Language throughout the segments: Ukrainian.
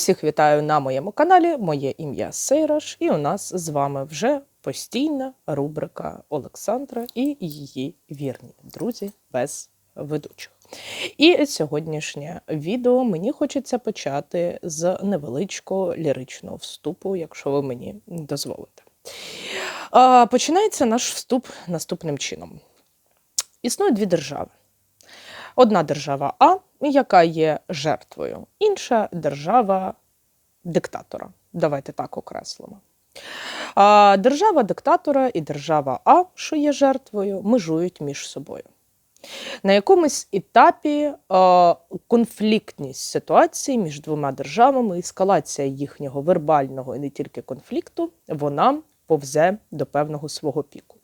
Усіх вітаю на моєму каналі. Моє ім'я Сейраш, і у нас з вами вже постійна рубрика Олександра і її вірні друзі без ведучих. І сьогоднішнє відео мені хочеться почати з невеличкого ліричного вступу, якщо ви мені дозволите. Починається наш вступ наступним чином: існує дві держави. Одна держава А, яка є жертвою, інша держава диктатора. Давайте так окреслимо. А Держава диктатора і держава А, що є жертвою, межують між собою. На якомусь етапі конфліктність ситуації між двома державами, ескалація їхнього вербального і не тільки конфлікту, вона повзе до певного свого піку.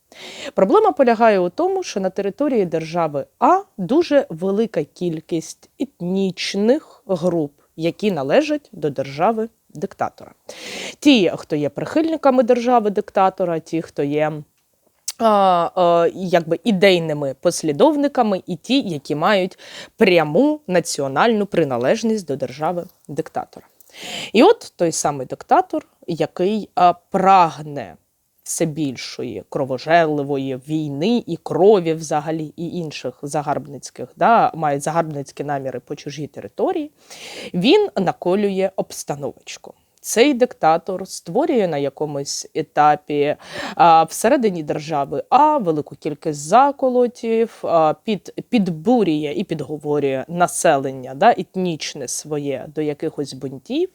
Проблема полягає у тому, що на території держави А дуже велика кількість етнічних груп, які належать до держави диктатора. Ті, хто є прихильниками держави диктатора, ті, хто є якби ідейними послідовниками, і ті, які мають пряму національну приналежність до держави диктатора. І от той самий диктатор, який прагне все більшої кровожерливої війни і крові, взагалі, і інших загарбницьких, да, мають загарбницькі наміри по чужій території, він наколює обстановочку. Цей диктатор створює на якомусь етапі а, всередині держави а велику кількість заколотів, а, під, підбурює і підговорює населення да, етнічне своє до якихось бунтів.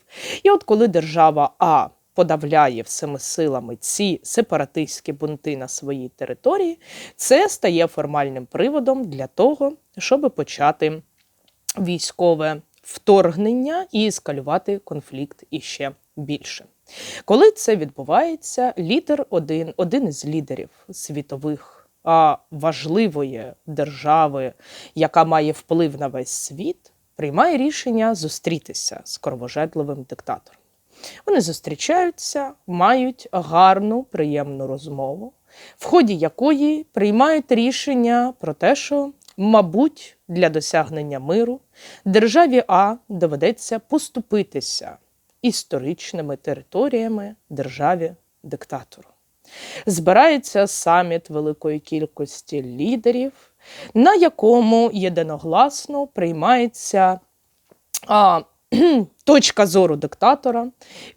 І от коли держава А подавляє всіми силами ці сепаратистські бунти на своїй території, це стає формальним приводом для того, щоб почати військове вторгнення і ескалювати конфлікт іще більше. Коли це відбувається, лідер один, один із лідерів світових важливої держави, яка має вплив на весь світ, приймає рішення зустрітися з кровожерливим диктатором. Вони зустрічаються, мають гарну, приємну розмову, в ході якої приймають рішення про те, що, мабуть, для досягнення миру державі А доведеться поступитися історичними територіями державі диктатору. Збирається саміт великої кількості лідерів, на якому єдиногласно приймається а, точка зору диктатора.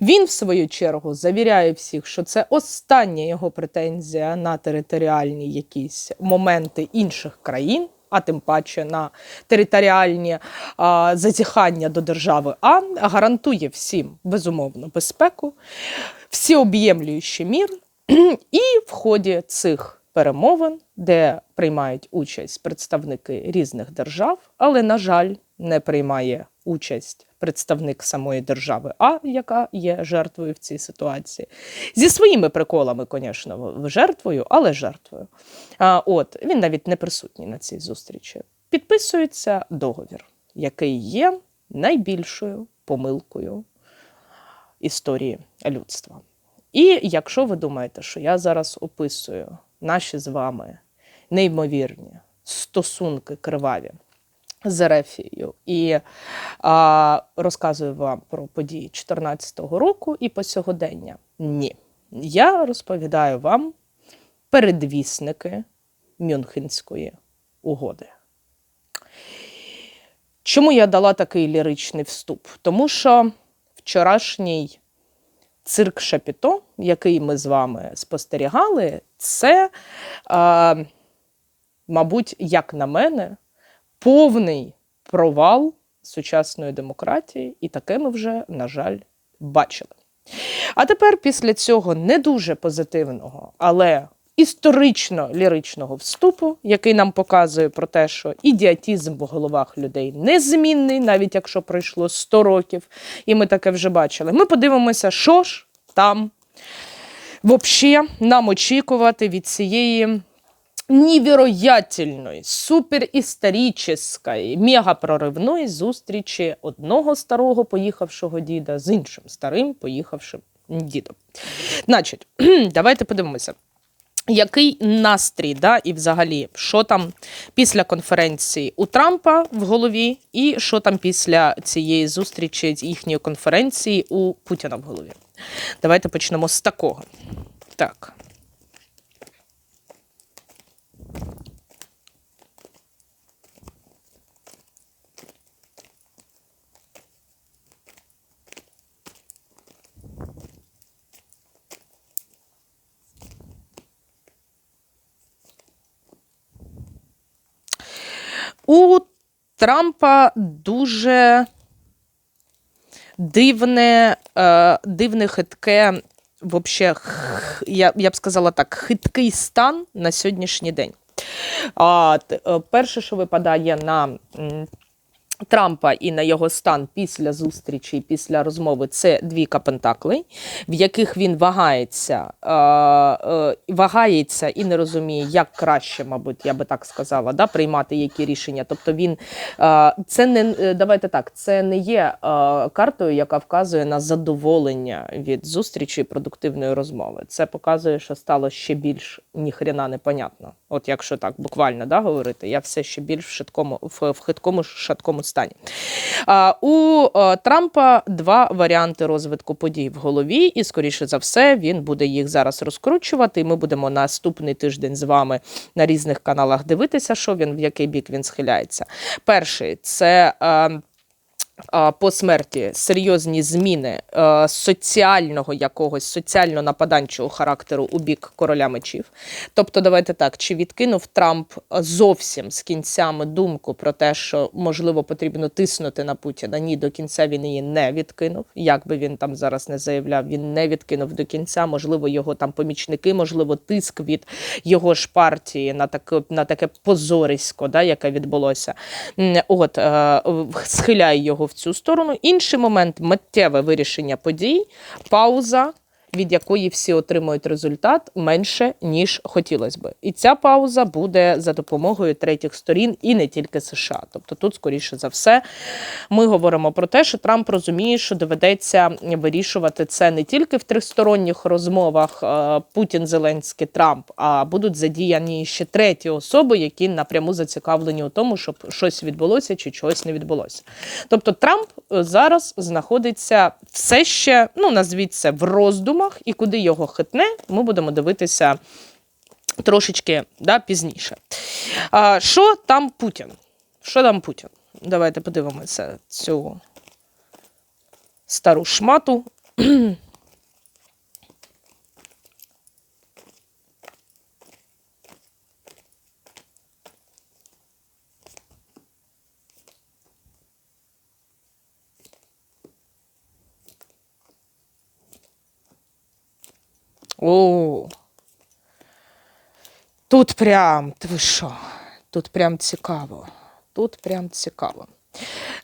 Він, в свою чергу, завіряє всіх, що це остання його претензія на територіальні якісь моменти інших країн. А тим паче на територіальні а, зазіхання до держави А гарантує всім безумовно безпеку, всеоб'ємлюючий мір, і в ході цих перемовин, де приймають участь представники різних держав, але, на жаль, не приймає участь представник самої держави, А, яка є жертвою в цій ситуації. Зі своїми приколами, звісно, жертвою, але жертвою. А, От він навіть не присутній на цій зустрічі. Підписується договір, який є найбільшою помилкою історії людства. І якщо ви думаєте, що я зараз описую наші з вами неймовірні стосунки криваві з Ерефією і а, розказую вам про події 2014 року і по сьогодення. Ні. Я розповідаю вам передвісники Мюнхенської угоди. Чому я дала такий ліричний вступ? Тому що вчорашній цирк Шапіто, який ми з вами спостерігали, це, а, мабуть, як на мене, повний провал сучасної демократії, і таке ми вже, на жаль, бачили. А тепер, після цього не дуже позитивного, але історично ліричного вступу, який нам показує про те, що ідіотізм в головах людей незмінний, навіть якщо пройшло 100 років, і ми таке вже бачили. Ми подивимося, що ж там взагалі нам очікувати від цієї невероятельної, суперісторичної, мегапроривної зустрічі одного старого поїхавшого діда з іншим старим поїхавшим дідом. Значить, давайте подивимося. Який настрій, да, і взагалі, що там після конференції у Трампа в голові, і що там після цієї зустрічі їхньої конференції у Путіна в голові? Давайте почнемо з такого. Так. У Трампа дуже дивне, е, дивне хитке, вообще, я, я б сказала так, хиткий стан на сьогоднішній день. А, е, перше, що випадає на Трампа і на його стан після зустрічі, після розмови, це двійка пентаклей, в яких він вагається, е, е, вагається і не розуміє, як краще, мабуть, я би так сказала, да, приймати які рішення. Тобто він е, це не давайте так, це не є картою, яка вказує на задоволення від зустрічі і продуктивної розмови. Це показує, що стало ще більш ніхрена непонятно. От якщо так буквально да, говорити, я все ще більш в шаткому в хиткому шаткому стані. У е, Трампа два варіанти розвитку подій в голові, і скоріше за все він буде їх зараз розкручувати. Ми будемо наступний тиждень з вами на різних каналах дивитися, що він в який бік він схиляється. Перший це. По смерті серйозні зміни соціального якогось соціально-нападанчого характеру у бік короля мечів. Тобто, давайте так, чи відкинув Трамп зовсім з кінцями думку про те, що можливо потрібно тиснути на Путіна? Ні, до кінця він її не відкинув. Як би він там зараз не заявляв, він не відкинув до кінця. Можливо, його там помічники, можливо, тиск від його ж партії на таке на таке позорисько, да, яке відбулося. От е, схиляє його в цю сторону. Інший момент миттєве вирішення подій, пауза. Від якої всі отримують результат менше ніж хотілося би, і ця пауза буде за допомогою третіх сторін і не тільки США. Тобто, тут, скоріше за все, ми говоримо про те, що Трамп розуміє, що доведеться вирішувати це не тільки в тристоронніх розмовах е, Путін, Зеленський, Трамп, а будуть задіяні ще треті особи, які напряму зацікавлені у тому, щоб щось відбулося чи чогось не відбулося. Тобто Трамп е, зараз знаходиться все ще, ну назвіть це в роздумах, і куди його хитне, ми будемо дивитися трошечки да, пізніше. А, що там Путін? Що там Путін? Давайте подивимося цю стару шмату. О, тут прям, ти ви що? Тут прям цікаво. Тут прям цікаво.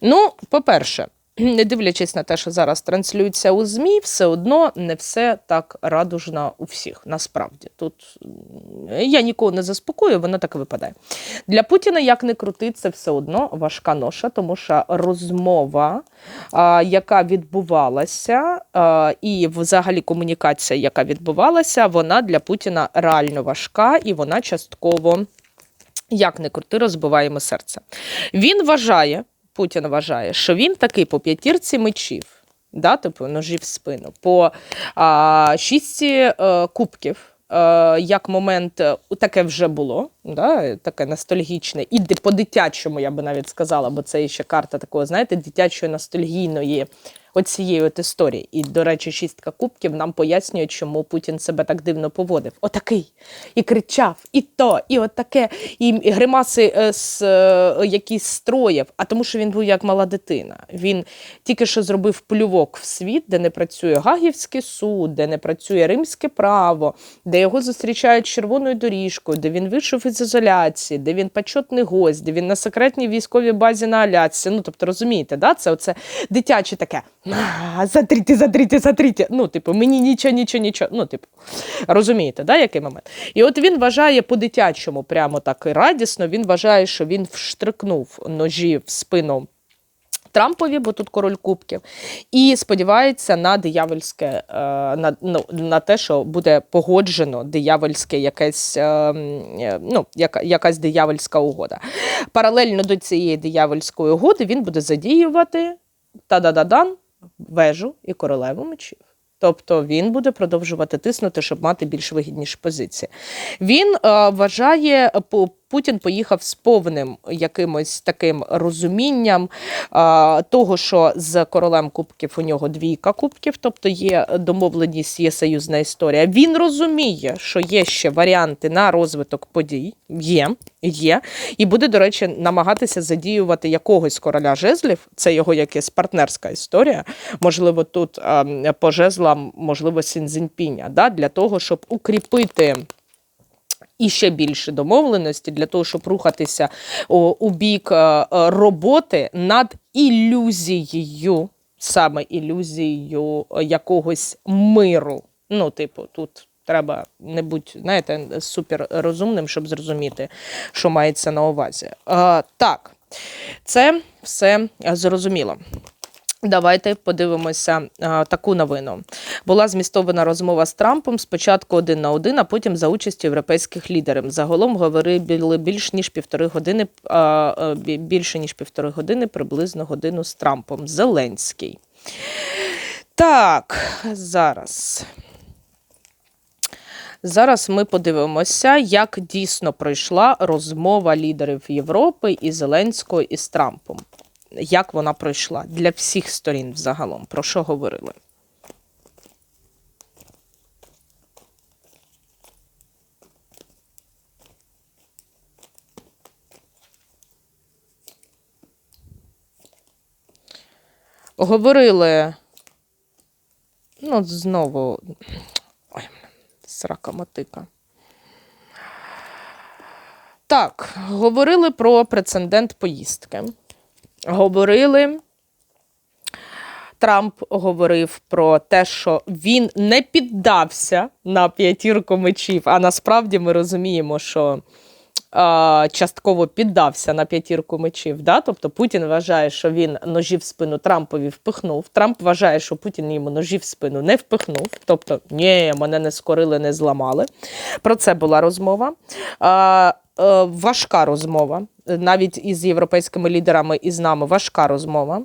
Ну, по-перше, не дивлячись на те, що зараз транслюється у ЗМІ, все одно не все так радужно у всіх. Насправді тут я нікого не заспокою, воно так і випадає. Для Путіна, як не крути, це все одно важка ноша, тому що розмова, яка відбувалася, і взагалі комунікація, яка відбувалася, вона для Путіна реально важка і вона частково. Як не крути, розбиваємо серце. Він вважає, Путін вважає, що він такий по п'ятірці мечів, да, типу ножі в спину, по а, шісті а, кубків. Е, як момент, е, таке вже було, да, таке ностальгічне, і по-дитячому, я би навіть сказала, бо це ще карта такого, знаєте, дитячої ностальгійної оцієї от історії. І, до речі, шістка кубків нам пояснює, чому Путін себе так дивно поводив. Отакий. І кричав, і то, і отаке, і гримаси е, з, е, якісь строїв. А тому, що він був як мала дитина. Він тільки що зробив плювок в світ, де не працює Гагівський суд, де не працює римське право, де його зустрічають червоною доріжкою, де він вийшов із ізоляції, де він почетний гость, де він на секретній військовій базі на Алясці. Ну, тобто, розумієте, да? це оце дитяче таке. «А, Затріте, затріте, затріте. Ну, типу, мені нічого, нічого, нічого. Ну, типу, розумієте, да, який момент? І от він вважає по-дитячому, прямо так і радісно. Він вважає, що він вштрикнув ножі в спину Трампові, бо тут король кубків, і сподівається на диявольське, е, на, ну, на те, що буде погоджено диявольське якесь, е, е, ну, яка, якась диявольська угода. Паралельно до цієї диявольської угоди він буде задіювати та-да-да-дан, вежу і королеву мечів. Тобто він буде продовжувати тиснути, щоб мати більш вигідніші позиції. Він е, вважає, Пу- Путін поїхав з повним якимось таким розумінням е, того, що з королем кубків у нього двійка кубків, тобто є домовленість, є союзна історія. Він розуміє, що є ще варіанти на розвиток подій. Є, є, і буде, до речі, намагатися задіювати якогось короля жезлів. Це його якась партнерська історія. Можливо, тут е, по жезлам, можливо, Сінзінпіня, да, для того, щоб укріпити. І ще більше домовленості для того, щоб рухатися у бік е, е, роботи над ілюзією, саме ілюзією е, якогось миру. Ну, типу, тут треба не бути, знаєте, супер розумним, щоб зрозуміти, що мається на увазі. Е, так, це все зрозуміло. Давайте подивимося а, таку новину. Була змістована розмова з Трампом спочатку один на один, а потім за участю європейських лідерів. Загалом говорили більш ніж півтори години, а, більше ніж півтори години, приблизно годину з Трампом. Зеленський. Так, зараз. Зараз ми подивимося, як дійсно пройшла розмова лідерів Європи і Зеленського із Трампом. Як вона пройшла для всіх сторін взагалом? Про що говорили? Говорили. Ну, знову. Ой, срака мотика. Так, говорили про прецедент поїздки. Говорили. Трамп говорив про те, що він не піддався на п'ятірку мечів, а насправді ми розуміємо, що а, частково піддався на п'ятірку мечів. Да? Тобто Путін вважає, що він ножі в спину Трампові впихнув. Трамп вважає, що Путін йому ножі в спину не впихнув. Тобто, ні, мене не скорили, не зламали. Про це була розмова. Е, важка розмова. Навіть із європейськими лідерами і з нами важка розмова.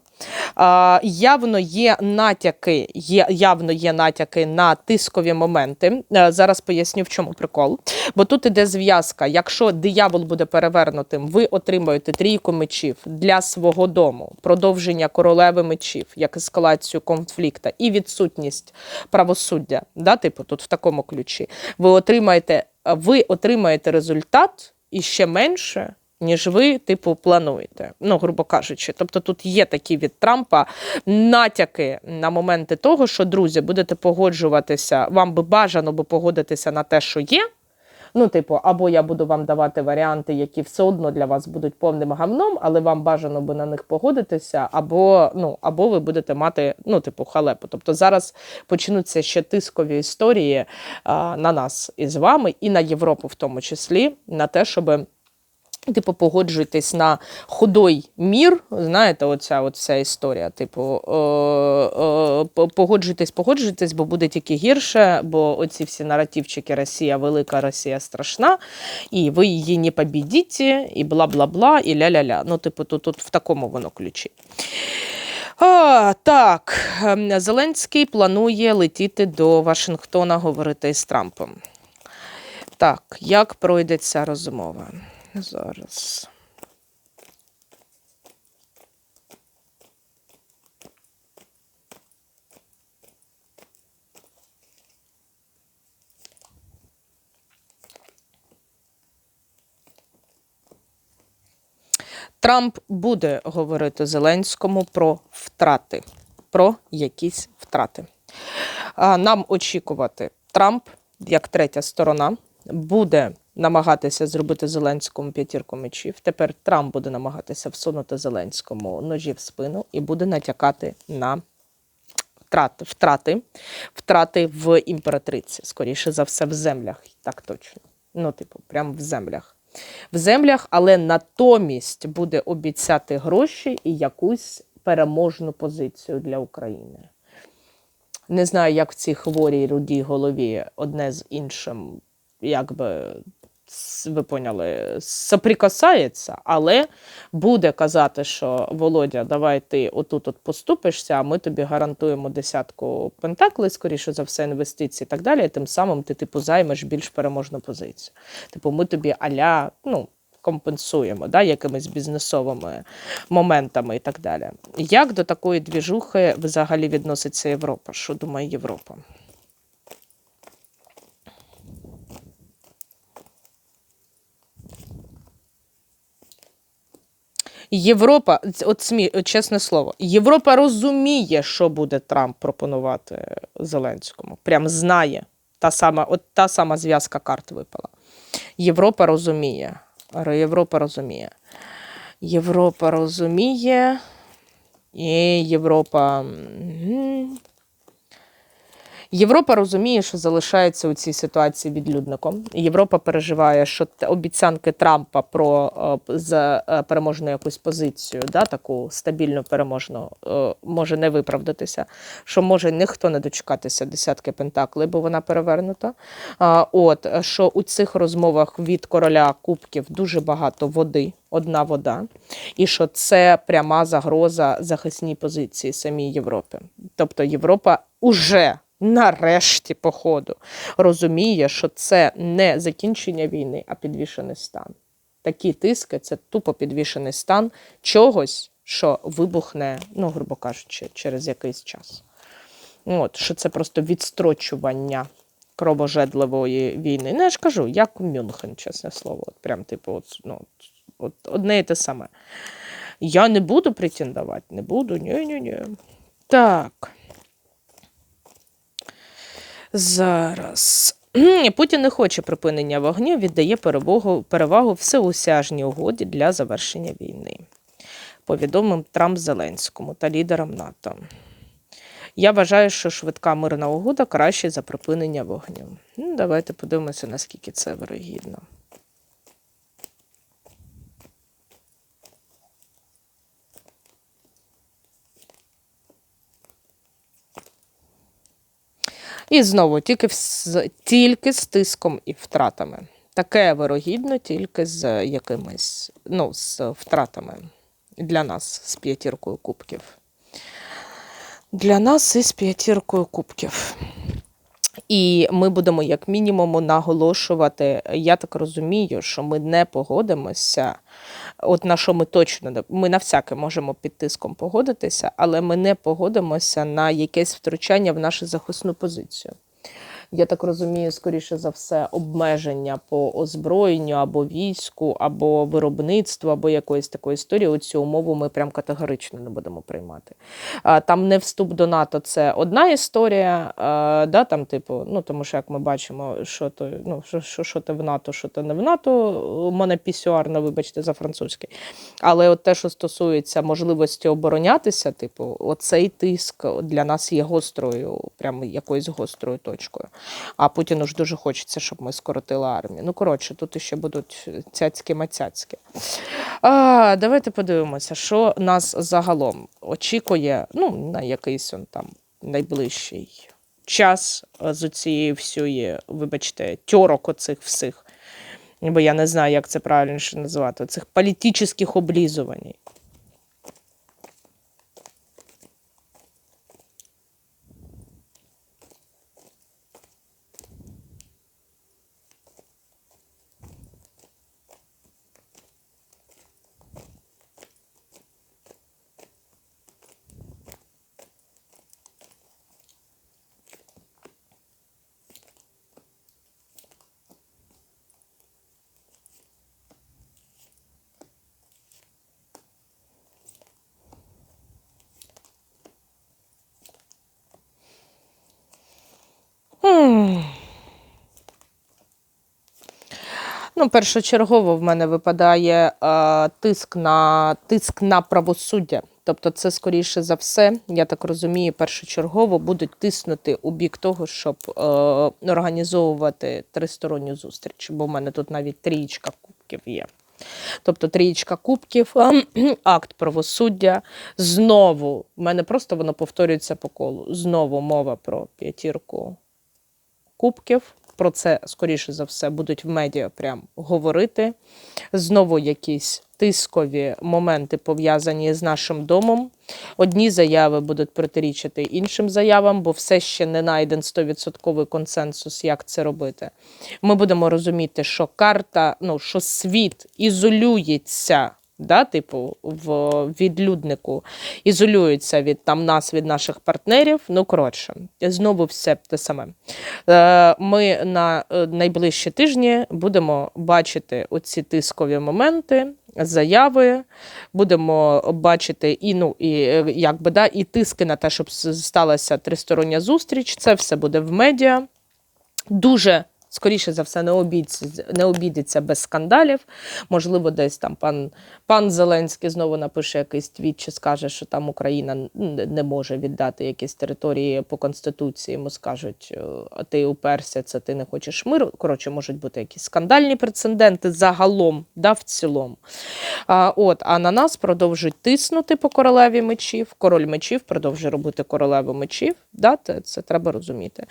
Явно є натяки, є, явно є натяки на тискові моменти. Е, Зараз поясню, в чому прикол. Бо тут іде зв'язка. Якщо диявол буде перевернутим, ви отримаєте трійку мечів для свого дому, продовження королеви мечів, як ескалацію конфлікту і відсутність правосуддя. Да, типу, тут в такому ключі. Ви отримаєте, ви отримаєте результат і ще менше. Ніж ви, типу, плануєте, ну, грубо кажучи. Тобто тут є такі від Трампа натяки на моменти того, що, друзі, будете погоджуватися, вам би бажано би погодитися на те, що є. Ну, типу, або я буду вам давати варіанти, які все одно для вас будуть повним гавном, але вам бажано би на них погодитися, або, ну, або ви будете мати, ну, типу, халепу. Тобто зараз почнуться ще тискові історії а, на нас із вами, і на Європу в тому числі, на те, щоб. Типу, погоджуйтесь на худой мір. Знаєте, оця вся історія. Типу, е, е, погоджуйтесь, погоджуйтесь, бо буде тільки гірше, бо оці всі наративчики Росія велика, Росія страшна, і ви її не побідіте, і бла-бла-бла, і ля-ля-ля. Ну, типу, тут, тут в такому воно ключі. А, так, ем, Зеленський планує летіти до Вашингтона говорити з Трампом. Так, як пройде ця розмова? Зараз. Трамп буде говорити Зеленському про втрати, про якісь втрати. Нам очікувати Трамп, як третя сторона, буде намагатися зробити Зеленському п'ятірку мечів. Тепер Трамп буде намагатися всунути Зеленському ножі в спину і буде натякати на втрати, втрати, втрати в імператриці, скоріше за все, в землях. Так точно. Ну, типу, прямо в землях. В землях, але натомість буде обіцяти гроші і якусь переможну позицію для України. Не знаю, як в цій хворій рудій голові одне з іншим, якби ви поняли, соприкасається, але буде казати, що Володя, давай ти отут от поступишся, а ми тобі гарантуємо десятку пентаклей, скоріше за все, інвестицій і так далі. І тим самим ти типу займеш більш переможну позицію. Типу, ми тобі аля, ну. Компенсуємо да, якимись бізнесовими моментами і так далі. Як до такої двіжухи взагалі відноситься Європа? Що думає Європа? Європа, от смі, чесне слово, Європа розуміє, що буде Трамп пропонувати Зеленському. Прям знає. Та сама, от та сама зв'язка карт випала. Європа розуміє. Європа розуміє. Європа розуміє. І Європа. Європа розуміє, що залишається у цій ситуації відлюдником. Європа переживає, що обіцянки Трампа про е, з е, переможну якусь позицію, да, таку стабільну переможну, е, може не виправдатися, що може ніхто не дочекатися десятки пентаклей, бо вона перевернута. От що у цих розмовах від короля кубків дуже багато води, одна вода, і що це пряма загроза захисній позиції самій Європи. Тобто Європа уже нарешті, походу, розуміє, що це не закінчення війни, а підвішений стан. Такі тиски це тупо підвішений стан чогось, що вибухне, ну, грубо кажучи, через якийсь час. От, що це просто відстрочування кровожедливої війни. Ну, я ж кажу, як Мюнхен, чесне слово. От прям, типу, от, ну, от одне і те саме. Я не буду претендувати, не буду. Ні-ні-ні. Так. Зараз. Путін не хоче припинення вогню, віддає перевагу, перевагу всеосяжній угоді для завершення війни. Повідомив Трамп Зеленському та лідерам НАТО. Я вважаю, що швидка мирна угода краще за припинення вогню. Ну, давайте подивимося, наскільки це вирогідно. І знову тільки, з, тільки з тиском і втратами. Таке вирогідно тільки з якимись ну, з втратами для нас з п'ятіркою кубків. Для нас із п'ятіркою кубків. І ми будемо, як мінімум, наголошувати. Я так розумію, що ми не погодимося. От на що ми точно не ми на всяке можемо під тиском погодитися, але ми не погодимося на якесь втручання в нашу захисну позицію. Я так розумію, скоріше за все, обмеження по озброєнню або війську, або виробництву, або якоїсь такої історії. Оцю умову ми прям категорично не будемо приймати. Там не вступ до НАТО це одна історія, да, там, типу, ну тому що як ми бачимо, що то ну, що, що, що ти в НАТО, що ти не в НАТО. У мене пісюарно, вибачте, за французький. Але от те, що стосується можливості оборонятися, типу, оцей тиск для нас є гострою, прямо якоюсь гострою точкою. А Путіну ж дуже хочеться, щоб ми скоротили армію. Ну, коротше, тут ще будуть цяцьки-мацяцьки. А, Давайте подивимося, що нас загалом очікує ну, на якийсь он там найближчий час з цієї всієї, вибачте, тьорок оцих всіх. Бо я не знаю, як це правильно ще називати, цих політичних облізувань. Ну, першочергово в мене випадає е, тиск на тиск на правосуддя. Тобто, це скоріше за все, я так розумію, першочергово будуть тиснути у бік того, щоб е, організовувати тристоронню зустріч. Бо в мене тут навіть трієчка кубків є. Тобто трієчка кубків, акт правосуддя. Знову, в мене просто воно повторюється по колу. Знову мова про п'ятірку кубків. Про це, скоріше за все, будуть в медіа прям говорити. Знову якісь тискові моменти пов'язані з нашим домом. Одні заяви будуть протирічити іншим заявам, бо все ще не знайден 100% консенсус, як це робити. Ми будемо розуміти, що карта, ну що світ ізолюється. Да, типу, в відлюднику ізолюється від там нас, від наших партнерів. Ну, коротше, знову все те саме. Е, Ми на е, найближчі тижні будемо бачити оці тискові моменти, заяви, будемо бачити і, ну, і, е, якби, да, і тиски на те, щоб сталася тристороння зустріч. Це все буде в медіа. Дуже. Скоріше за все, не обійдеться, не обійдеться без скандалів. Можливо, десь там пан, пан Зеленський знову напише якийсь твіт чи скаже, що там Україна не може віддати якісь території по конституції. Йому скажуть, е, а ти уперся, це ти не хочеш миру. Коротше, можуть бути якісь скандальні прецеденти загалом, да, в цілому. А, от, а на нас продовжують тиснути по королеві мечів. Король мечів продовжує робити королеву мечів. Да, це, треба розуміти.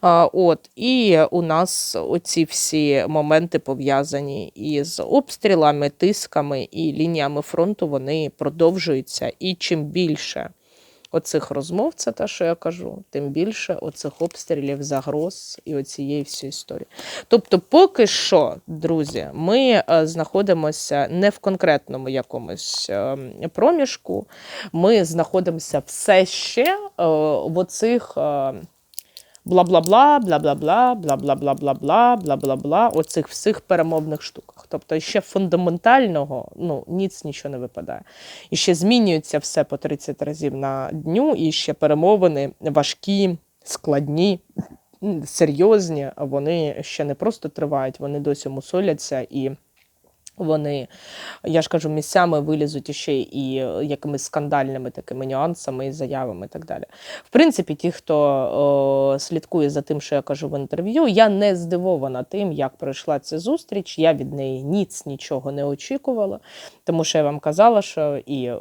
А, от, і у нас оці всі моменти пов'язані із обстрілами, тисками і лініями фронту, вони продовжуються. І чим більше оцих розмов, це те, що я кажу, тим більше оцих обстрілів, загроз і оцієї всієї історії. Тобто, поки що, друзі, ми е, знаходимося не в конкретному якомусь е, проміжку, ми знаходимося все ще е, в оцих. Е, Бла-бла-бла, бла-бла-бла, бла-бла-бла-бла-бла, бла-бла-бла, оцих всіх перемовних штуках. Тобто ще фундаментального ну, ніц нічого не випадає. І ще змінюється все по 30 разів на дню, і ще перемовини важкі, складні, серйозні, вони ще не просто тривають, вони досі мусоляться і. Вони, я ж кажу, місцями вилізуть іще і е, якимись скандальними такими нюансами і заявами і так далі. В принципі, ті, хто о, слідкує за тим, що я кажу в інтерв'ю, я не здивована тим, як пройшла ця зустріч. Я від неї ніц нічого не очікувала, тому що я вам казала, що і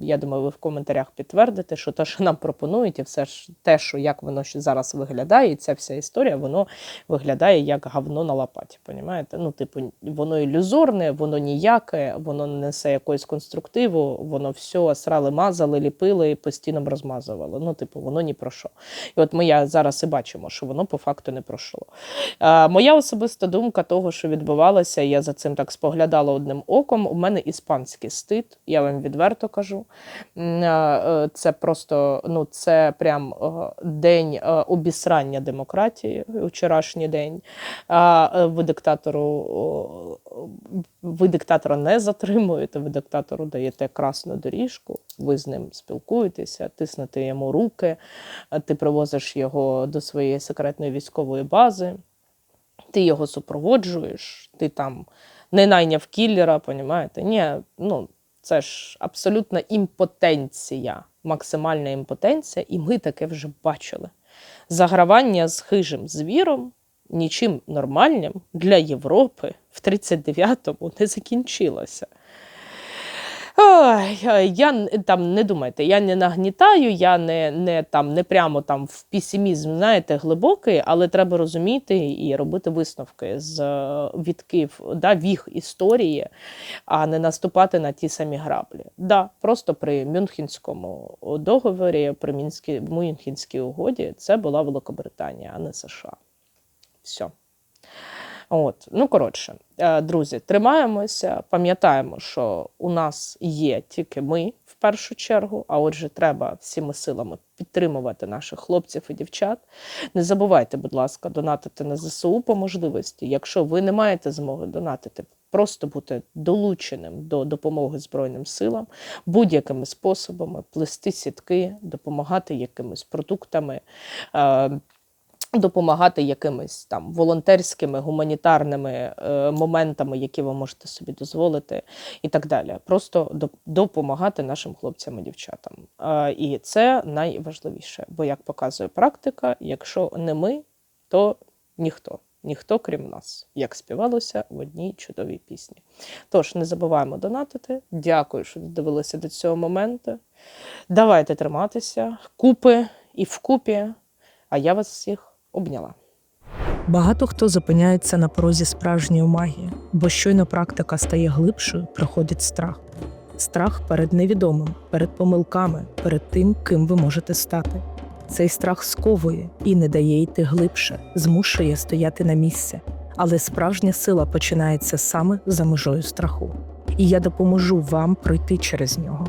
я думаю, ви в коментарях підтвердите, що те, що нам пропонують, і все ж те, що як воно ще зараз виглядає, і ця вся історія, воно виглядає як говно на лопаті. Понімаєте? Ну, типу, воно ілюзорне, воно ніяке, воно не несе якогось конструктиву, воно все срали, мазали, ліпили і постійно розмазувало. Ну, типу, воно ні про що. І от ми зараз і бачимо, що воно по факту не пройшло. Е, моя особиста думка того, що відбувалося, я за цим так споглядала одним оком. У мене іспанський стид, я вам відверто кажу. Е, Це просто ну, це прям е, день е, обісрання демократії, вчорашній день. Е, диктатору ви диктатора не затримуєте, ви диктатору даєте красну доріжку, ви з ним спілкуєтеся, тиснете йому руки, ти привозиш його до своєї секретної військової бази, ти його супроводжуєш, ти там не найняв кіллера, понімаєте? Ні, ну це ж абсолютна імпотенція, максимальна імпотенція, і ми таке вже бачили. Загравання з хижим звіром нічим нормальним для Європи в 39-му не закінчилося. Ой, я там не думайте, я не нагнітаю, я не, не там не прямо там в песимізм, знаєте, глибокий, але треба розуміти і робити висновки з відкив, да, віх історії, а не наступати на ті самі граблі. Да, просто при Мюнхенському договорі, при Мюнхенській угоді, це була Великобританія, а не США. Все. От, ну коротше, е, друзі, тримаємося, пам'ятаємо, що у нас є тільки ми в першу чергу, а отже, треба всіми силами підтримувати наших хлопців і дівчат. Не забувайте, будь ласка, донатити на ЗСУ по можливості. Якщо ви не маєте змоги донатити, просто бути долученим до допомоги Збройним силам будь-якими способами, плести сітки, допомагати якимись продуктами. Допомагати якимись там волонтерськими, гуманітарними е, моментами, які ви можете собі дозволити, і так далі. Просто допомагати нашим хлопцям і дівчатам. Е, і це найважливіше, бо як показує практика, якщо не ми, то ніхто. ніхто крім нас, як співалося в одній чудовій пісні. Тож не забуваємо донатити. Дякую, що додивилися до цього моменту. Давайте триматися купи і вкупі. А я вас всіх обняла. Багато хто зупиняється на порозі справжньої магії, бо щойно практика стає глибшою, приходить страх. Страх перед невідомим, перед помилками, перед тим, ким ви можете стати. Цей страх сковує і не дає йти глибше, змушує стояти на місці. Але справжня сила починається саме за межою страху. І я допоможу вам пройти через нього.